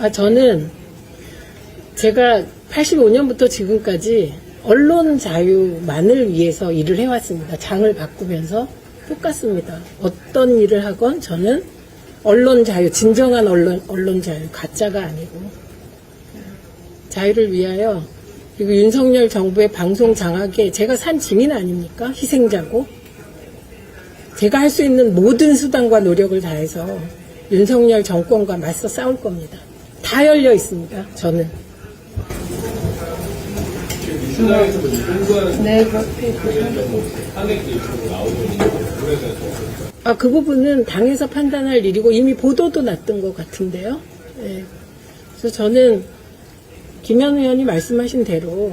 아, 저는 제가 85년부터 지금까지 언론 자유만을 위해서 일을 해왔습니다. 장을 바꾸면서 똑같습니다. 어떤 일을 하건 저는 언론 자유, 진정한 언론, 언론 자유, 가짜가 아니고 자유를 위하여 그리고 윤석열 정부의 방송 장악에 제가 산 증인 아닙니까? 희생자고. 제가 할 수 있는 모든 수단과 노력을 다해서 윤석열 정권과 맞서 싸울 겁니다. 다 열려 있습니다. 저는. 네, 그래서 아, 그 부분은 당에서 판단할 일이고 이미 보도도 났던 것 같은데요. 예. 그래서 저는 김현 의원이 말씀하신 대로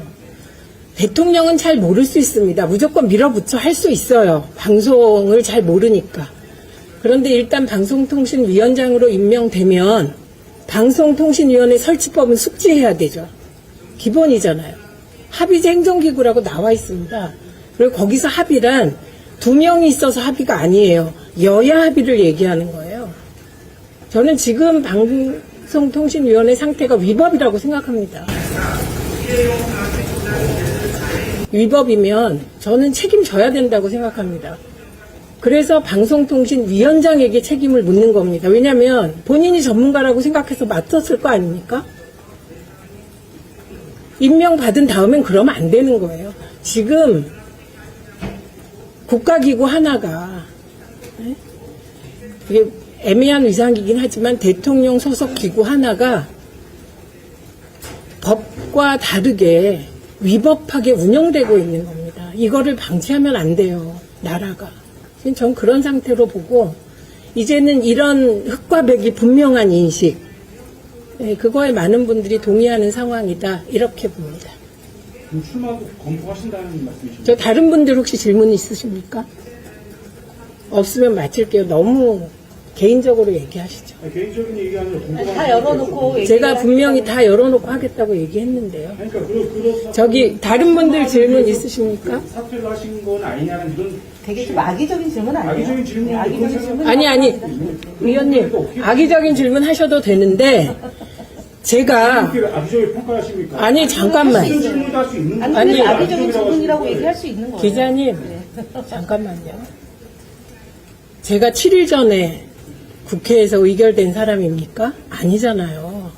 대통령은 잘 모를 수 있습니다. 무조건 밀어붙여 할 수 있어요. 방송을 잘 모르니까. 그런데 일단 방송통신위원장으로 임명되면 방송통신위원회 설치법은 숙지해야 되죠. 기본이잖아요. 합의제 행정기구라고 나와 있습니다. 그리고 거기서 합의란 두 명이 있어서 합의가 아니에요. 여야 합의를 얘기하는 거예요. 저는 지금 방송통신위원회 상태가 위법이라고 생각합니다. 위법이면 저는 책임져야 된다고 생각합니다. 그래서 방송통신위원장에게 책임을 묻는 겁니다. 왜냐하면 본인이 전문가라고 생각해서 맡았을 거 아닙니까? 임명받은 다음엔 그러면 안 되는 거예요. 지금 국가기구 하나가 네? 이게 애매한 위상이긴 하지만 대통령 소속 기구 하나가 법과 다르게 위법하게 운영되고 있는 겁니다. 이거를 방치하면 안 돼요. 나라가. 전 그런 상태로 보고 이제는 이런 흑과 백이 분명한 인식 네, 그거에 많은 분들이 동의하는 상황이다 이렇게 봅니다. 그럼 출마 검토하신다는 말씀이신가요? 저 다른 분들 혹시 질문 있으십니까? 없으면 마칠게요. 너무 개인적으로 얘기하시죠. 아니, 개인적인 얘기 아니라 다 열어놓고 제가 분명히. 다 열어놓고 하겠다고 얘기했는데요. 그러니까 그러, 저기 다른 분들 질문 있으십니까? 사퇴를 하신 건 아니냐는 이런 되게 좀 악의적인 질문 아니에요? 악의적인 질문이 네, 악의적인 질문 아니 아니 위원님 악의적인 질문 하셔도 되는데 제가 악의적으로 평가하십니까? 아니 잠깐만 이런 질문도 할 수 있는 아니, 아니, 아니 악의적인 질문이라고 얘기할 수 있는 거예요. 기자님 잠깐만요. 제가 7일 전에 국회에서 의결된 사람입니까? 아니잖아요.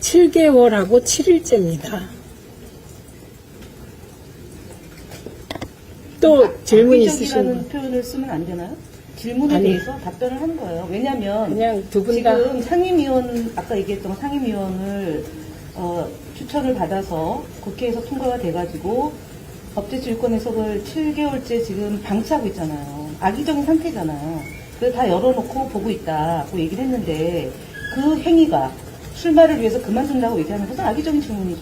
7개월하고 7일째입니다. 또 질문 있으신 악의적이라는 표현을 쓰면 안 되나요? 질문에 아니. 대해서 답변을 하는 거예요. 왜냐하면 그냥 두 분 다 지금 상임위원 아까 얘기했던 상임위원을 어, 추천을 받아서 국회에서 통과가 돼가지고 법제처 유권 해석을 7개월째 지금 방치하고 있잖아요. 악의적인 상태잖아요. 그래서 다 열어놓고 보고 있다고 얘기를 했는데 그 행위가 출마를 위해서 그만둔다고 얘기하는 것은 악의적인 질문이죠.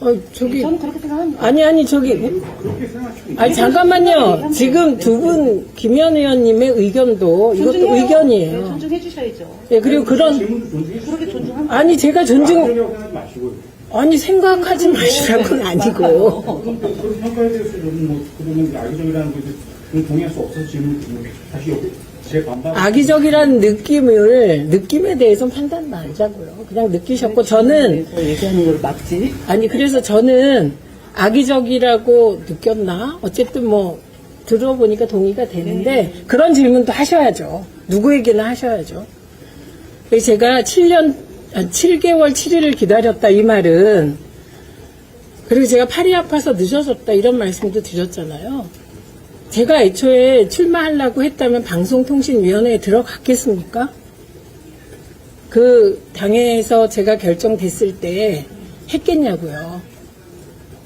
어, 저기 저는 그렇게 생각합니다. 아니 아니 저기 그렇게 생각하시면 아니 잠깐만요. 지금 두 분 김현 의원님의 의견도 이것도 존중해요. 네, 의견이에요. 존중해 주셔야죠. 예, 그리고 그런 질문도 존중해 주시고 그렇게 존중합니다. 아니 제가 존중 악의적이라고 생각하지 마시고요. 아니 생각하지 마시라고는 아니고 또 그런 평가에 대해서 좀 뭐, 그러면 악의적이라는 것에 좀 동의할 수 없어서 질문 드리면 다시 여기 제 반박. 악의적이라는 느낌을 느낌에 대해서는 판단 말자고요. 그냥 느끼셨고 저는 얘기하는 걸 막지. 아니 그래서 저는 악의적이라고 느꼈나 어쨌든 뭐 들어보니까 동의가 되는데 그런 질문도 하셔야죠. 누구에게나 하셔야죠. 그래서 제가 7년 아, 7개월 7일을 기다렸다 이 말은 그리고 제가 팔이 아파서 늦어졌다 이런 말씀도 드렸잖아요. 제가 애초에 출마하려고 했다면 방송통신위원회에 들어갔겠습니까? 그 당에서 제가 결정됐을 때 했겠냐고요.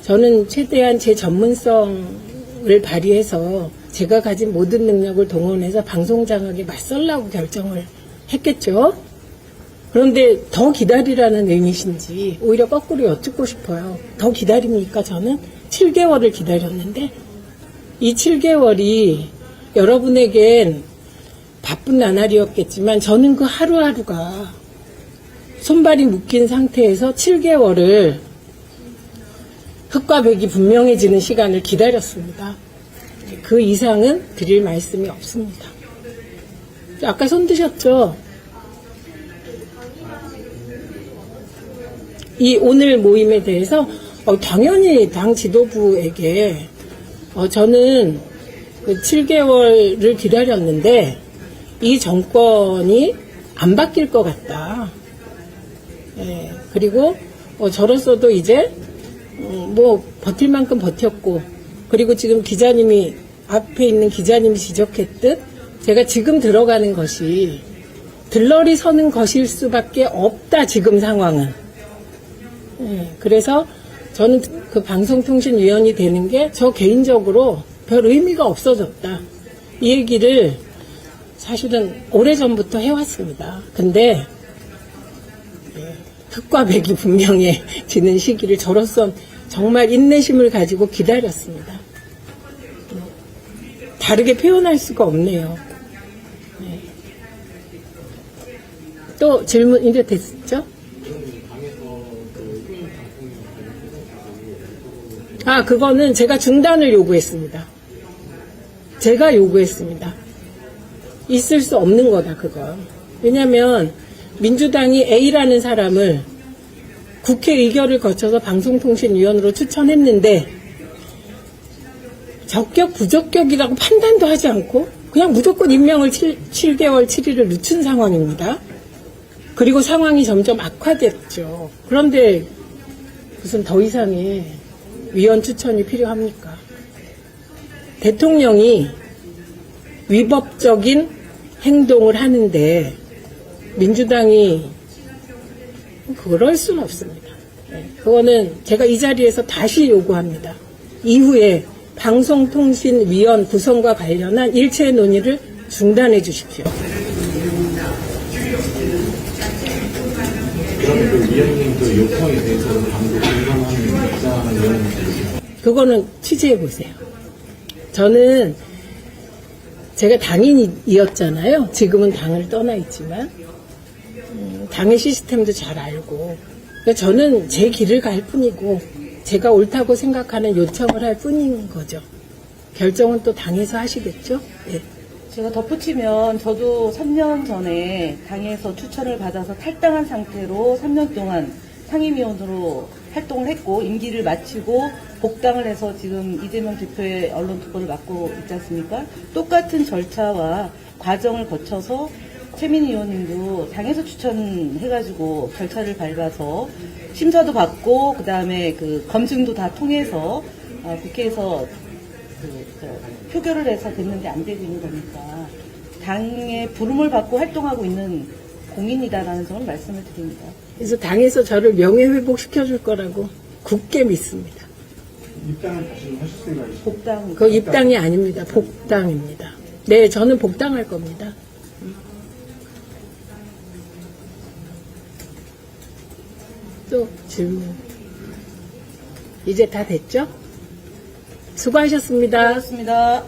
저는 최대한 제 전문성을 발휘해서 제가 가진 모든 능력을 동원해서 방송장악에 맞설라고 결정을 했겠죠. 그런데 더 기다리라는 의미신지 오히려 거꾸로 여쭙고 싶어요. 더 기다립니까 저는? 7개월을 기다렸는데 이 7개월이 여러분에겐 바쁜 나날이었겠지만 저는 그 하루하루가 손발이 묶인 상태에서 7개월을 흑과 백이 분명해지는 시간을 기다렸습니다. 그 이상은 드릴 말씀이 없습니다. 아까 손 드셨죠? 이 오늘 모임에 대해서 어, 당연히 당 지도부에게 어, 저는 그 7개월을 기다렸는데 이 정권이 안 바뀔 것 같다. 예, 그리고 어, 저로서도 이제 음, 뭐 버틸 만큼 버텼고 그리고 지금 기자님이 앞에 있는 기자님이 지적했듯 제가 지금 들어가는 것이 들러리 서는 것일 수밖에 없다 지금 상황은 예, 그래서 저는 그 방송통신위원이 되는 게 저 개인적으로 별 의미가 없어졌다 이 얘기를 사실은 오래전부터 해왔습니다 근데 흑과 백이 분명해지는 시기를 저로서 정말 인내심을 가지고 기다렸습니다. 다르게 표현할 수가 없네요. 네. 또 질문 이제 됐죠? 아, 그거는 제가 중단을 요구했습니다. 제가 요구했습니다. 있을 수 없는 거다, 그거. 왜냐면, 민주당이 A라는 사람을 국회 의결을 거쳐서 방송통신위원으로 추천했는데, 적격, 부적격이라고 판단도 하지 않고, 그냥 무조건 임명을 7, 개월 7일을 늦춘 상황입니다. 그리고 상황이 점점 악화됐죠. 그런데 무슨 더 이상의 위원 추천이 필요합니까? 대통령이 위법적인 행동을 하는데 민주당이 그럴 수는 없습니다. 네, 그거는 제가 이 자리에서 다시 요구합니다. 이후에 방송통신위원 구성과 관련한 일체 논의를 중단해 주십시오. 그러면 그 위원님 그 요청에 대해서는 당도 공감하는 입장은 그거는 취재해 보세요. 저는 제가 당인이었잖아요. 지금은 당을 떠나 있지만 음, 당의 시스템도 잘 알고 그러니까 저는 제 길을 갈 뿐이고 제가 옳다고 생각하는 요청을 할 뿐인 거죠. 결정은 또 당에서 하시겠죠. 예. 제가 덧붙이면 저도 3년 전에 당에서 추천을 받아서 탈당한 상태로 3년 동안 상임위원으로 활동을 했고 임기를 마치고 복당을 해서 지금 이재명 대표의 언론 투표를 맡고 있지 않습니까? 똑같은 절차와 과정을 거쳐서 최민희 의원님도 당에서 추천해가지고 절차를 밟아서 심사도 받고 그 다음에 그 검증도 다 통해서 어, 국회에서 그, 저, 표결을 해서 됐는데 안 되고 있는 거니까 당의 부름을 받고 활동하고 있는 공인이다라는 점을 말씀을 드립니다. 그래서 당에서 저를 명예회복 시켜줄 거라고 굳게 믿습니다. 입당을 다시 하실 생각이시죠? 복당 그 입당이 아닙니다. 복당입니다. 네, 저는 복당할 겁니다. 또 질문. 이제 다 됐죠? 수고하셨습니다. 수고하셨습니다.